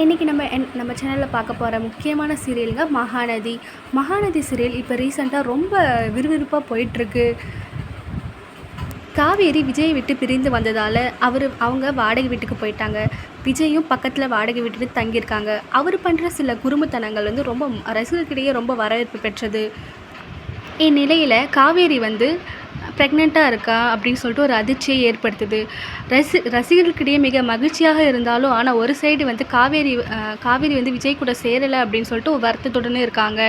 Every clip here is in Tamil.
இன்றைக்கி நம்ம என் நம்ம சேனலில் பார்க்க போகிற முக்கியமான சீரியலுங்க மகாநதி. மகாநதி சீரியல் இப்போ ரீசெண்டாக ரொம்ப விறுவிறுப்பாக போயிட்டுருக்கு. காவேரி விஜய் விட்டு பிரிந்து வந்ததால் அவர் அவங்க வாடகை வீட்டுக்கு போயிட்டாங்க. விஜயும் பக்கத்தில் வாடகை வீட்டுக்கு தங்கியிருக்காங்க. அவர் பண்ணுற சில குறும்புத்தனங்கள் வந்து ரொம்ப ரசிகர்களிடையே ரொம்ப வரவேற்பு பெற்றது. இந்நிலையில் காவேரி வந்து ப்ரெக்னெண்ட்டாக இருக்கா அப்படின்னு சொல்லிட்டு ஒரு அதிர்ச்சியை ஏற்படுத்துது. ரசி ரசிகர்களுக்கிடையே மிக மகிழ்ச்சியாக இருந்தாலும் ஆனால் ஒரு சைடு வந்து காவேரி காவேரி வந்து விஜய் கூட சேரலை அப்படின்னு சொல்லிட்டு வருத்தத்துடனே இருக்காங்க.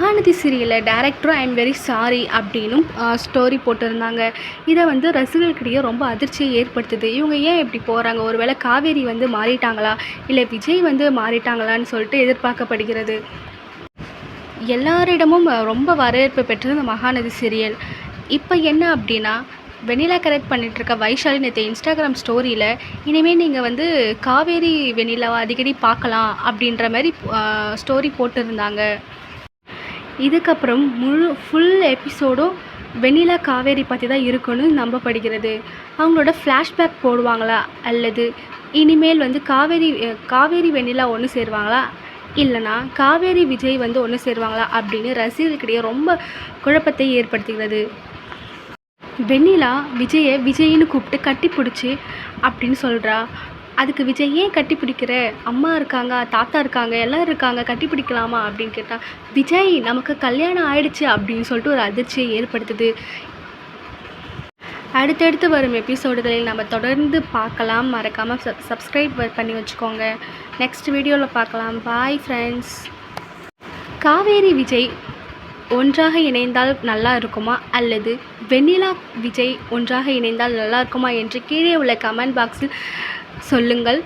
மகாநதி சீரியலில் டேரக்டரும் ஐ எம் வெரி சாரி அப்படின்னும் ஸ்டோரி போட்டிருந்தாங்க. இதை வந்து ரசிகர்களுக்கிடையே ரொம்ப அதிர்ச்சியை ஏற்படுத்துது. இவங்க ஏன் இப்படி போகிறாங்க ஒருவேளை காவேரி வந்து மாறிட்டாங்களா? இல்லை விஜய் வந்து மாறிட்டாங்களான்னு சொல்லிட்டு எதிர்பார்க்கப்படுகிறது. எல்லாரிடமும் ரொம்ப வரவேற்பு பெற்றது இந்த மகாநதி சீரியல். இப்போ என்ன அப்படின்னா வெண்ணிலா கரெக்ட் பண்ணிட்டு இருக்க வைஷாலி நேற்று இன்ஸ்டாகிராம் ஸ்டோரியில் இனிமேல் நீங்கள் வந்து காவேரி வெண்ணிலாவை அடிக்கடி பார்க்கலாம் அப்படின்ற மாதிரி ஸ்டோரி போட்டிருந்தாங்க. இதுக்கப்புறம் முழு ஃபுல் எபிசோடும் வெண்ணிலா காவேரி பற்றி தான் இருக்குன்னு நம்பப்படுகிறது. அவங்களோட ஃப்ளாஷ்பேக் போடுவாங்களா? அல்லது இனிமேல் வந்து காவேரி காவேரி வெண்ணிலா ஒன்று சேருவாங்களா? இல்லைனா காவேரி விஜய் வந்து ஒன்று சேருவாங்களா? அப்படின்னு ரசிகர்களிடையே ரொம்ப குழப்பத்தை ஏற்படுத்துகிறது. வெண்ணிலா விஜயை விஜயின்னு கூப்பிட்டு கட்டி பிடிச்சி அப்படின்னு சொல்கிறா அதுக்கு விஜய் ஏன் கட்டி பிடிக்கிற அம்மா இருக்காங்க தாத்தா இருக்காங்க எல்லாம் இருக்காங்க கட்டி பிடிக்கலாமா அப்படின்னு கேட்டால் விஜய் நமக்கு கல்யாணம் ஆயிடுச்சு அப்படின்னு சொல்லிட்டு ஒரு அதிர்ச்சியை ஏற்படுத்துது. அடுத்தடுத்து வரும் எபிசோடுகளில் நம்ம தொடர்ந்து பார்க்கலாம். மறக்காமல் சப் சப்ஸ்கிரைப் பண்ணி வச்சுக்கோங்க. நெக்ஸ்ட் வீடியோவில் பார்க்கலாம். பாய் ஃப்ரெண்ட்ஸ் காவேரி விஜய் ஒன்றாக இணைந்தால் நல்லா இருக்குமா? அல்லது வெண்ணிலா விஜய் ஒன்றாக இணைந்தால் நல்லா இருக்குமா? என்று கீழே உள்ள கமெண்ட் பாக்ஸில் சொல்லுங்கள்.